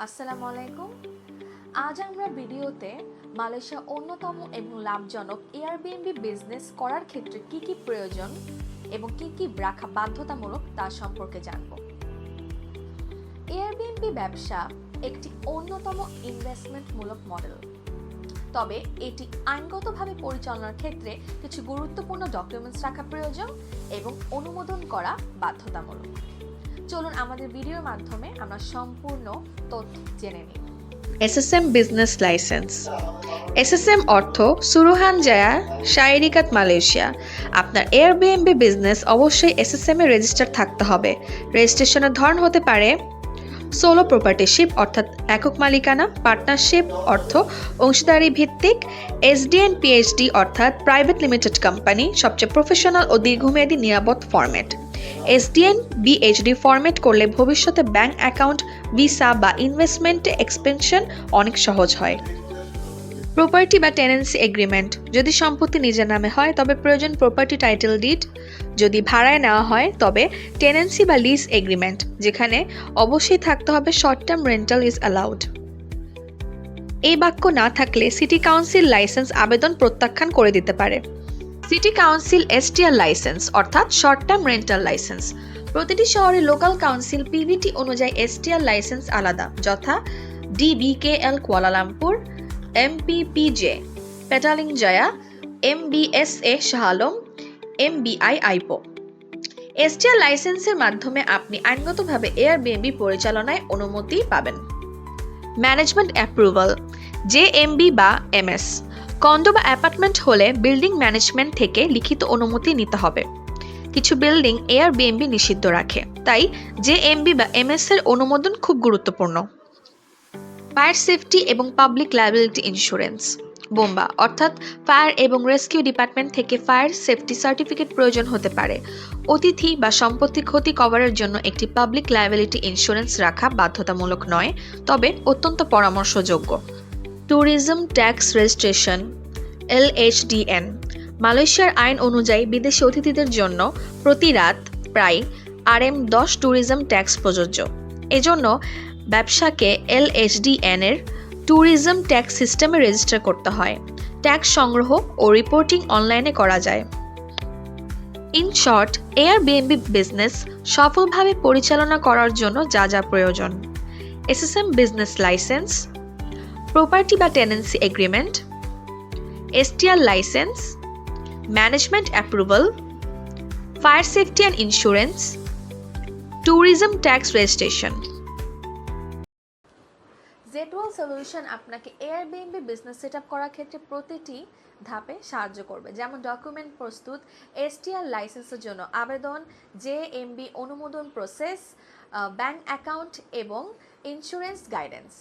আসসালামু আলাইকুম। আজ আমরা ভিডিওতে মালয়েশিয়া অন্যতম এবং লাভজনক এয়ারবিএনবি বিজনেস করার ক্ষেত্রে কি কি প্রয়োজন এবং কি কি রাখা বাধ্যতামূলক তা সম্পর্কে জানব। এয়ারবিএনবি ব্যবসা একটি অন্যতম ইনভেস্টমেন্টমূলক মডেল তবে এটি আইনগতভাবে পরিচালনার ক্ষেত্রে কিছু গুরুত্বপূর্ণ ডকুমেন্টস রাখা প্রয়োজন এবং অনুমোদন করা বাধ্যতামূলক। চলুন আমাদের ভিডিওর মাধ্যমে আমরা সম্পূর্ণ তথ্য জেনে নিই। এসএসএম বিজনেস লাইসেন্স এসএসএম অর্থ সুরুহান জায়া, শায়রিকাত মালয়েশিয়া। আপনার এয়ারবিএমবি বিজনেস অবশ্যই এসএসএম এ রেজিস্টার থাকতে হবে। রেজিস্ট্রেশনের ধরন হতে পারে সোলো প্রপার্টিশিপ অর্থাৎ একক মালিকানা পার্টনারশিপ অর্থ অংশীদারি ভিত্তিক এসডিএন পিএইচডি অর্থাৎ প্রাইভেট লিমিটেড কোম্পানি সবচেয়ে প্রফেশনাল ও দীর্ঘমেয়াদী নিরাপদ ফরম্যাট এসডিএন বিএইচডি ফরম্যাট করলে ভবিষ্যতে ব্যাংক অ্যাকাউন্ট ভিসা বা ইনভেস্টমেন্ট এক্সপেনশন অনেক সহজ হয়। প্রপার্টি বা টেনেন্সি এগ্রিমেন্ট যদি সম্পত্তি নিজের নামে হয়, তবে প্রয়োজন প্রপার্টি টাইটেল ডিড যদি ভাড়ায় নেওয়া হয়, তবে টেনেন্সি বা লিজ এগ্রিমেন্ট যেখানে অবশ্যই থাকতে হবে short term rental is allowed এই বাক্য না থাকলে সিটি কাউন্সিল লাইসেন্স আবেদন প্রত্যাখ্যান করে দিতে পারে। সিটি কাউন্সিল এসটিআর লাইসেন্স, অর্থাৎ শর্ট টার্ম রেন্টাল লাইসেন্স প্রতিটি শহরে লোকাল কাউন্সিল পিভিটি অনুযায়ী এসটিআর লাইসেন্স আলাদা, যথা DBKL Kuala Lumpur MPPJ Petaling Jaya MBSA Shah Alam MBI Ipoh. STR লাইসেন্সের মাধ্যমে আপনি আইনগতভাবে এয়ারবিএনবি পরিচালনায় অনুমতি পাবেন। ম্যানেজমেন্ট অ্যাপ্রুভাল জেএমবি বা এমএস কন্ডো বা অ্যাপার্টমেন্ট হলে বিল্ডিং ম্যানেজমেন্ট থেকে লিখিত অনুমতি নিতে হবে। কিছু বিল্ডিং এয়ার বিএমবি নিষিদ্ধ রাখে, তাই জেএমবি বা এমএস এর অনুমোদন খুব গুরুত্বপূর্ণ। ফায়ার সেফটি এবং পাবলিক লায়াবিলিটি ইন্স্যুরেন্স বোম্বা, অর্থাৎ ফায়ার এবং রেস্কিউ ডিপার্টমেন্ট থেকে ফায়ার সেফটি সার্টিফিকেট প্রয়োজন হতে পারে। অতিথি বা সম্পত্তি ক্ষতি কভারের জন্য একটি পাবলিক লায়াবিলিটি ইন্স্যুরেন্স রাখা বাধ্যতামূলক নয়, তবে অত্যন্ত পরামর্শযোগ্য। ট্যুরিজম ট্যাক্স রেজিস্ট্রেশন এলএইচডিএন মালয়েশিয়ার আইন অনুযায়ী বিদেশি অতিথিদের জন্য প্রতি রাত প্রায় আরএম দশ ট্যুরিজম ট্যাক্স প্রযোজ্য। এজন্য ব্যবসাকে এলএইচডিএন এর ট্যুরিজম ট্যাক্স সিস্টেমে রেজিস্টার করতে হয়। ট্যাক্স সংগ্রহ ও রিপোর্টিং অনলাইনে করা যায়। ইন শর্ট এয়ারবিএনবি বিজনেস সফলভাবে পরিচালনা করার জন্য যা যা প্রয়োজন। এসএসএম বিজনেস লাইসেন্স প্রপার্টি বা tenancy agreement STR licence management approval fire safety and insurance tourism tax registration Jetwall solution আপনাকে এয়ারবিএনবি বিজনেস সেট আপ করার ক্ষেত্রে প্রতিটি ধাপে সাহায্য করবে। যেমন ডকুমেন্ট প্রস্তুত এসটিআর লাইসেন্সের জন্য আবেদন জেএমবি অনুমোদন প্রসেস ব্যাংক অ্যাকাউন্ট এবং ইন্স্যুরেন্স গাইডেন্স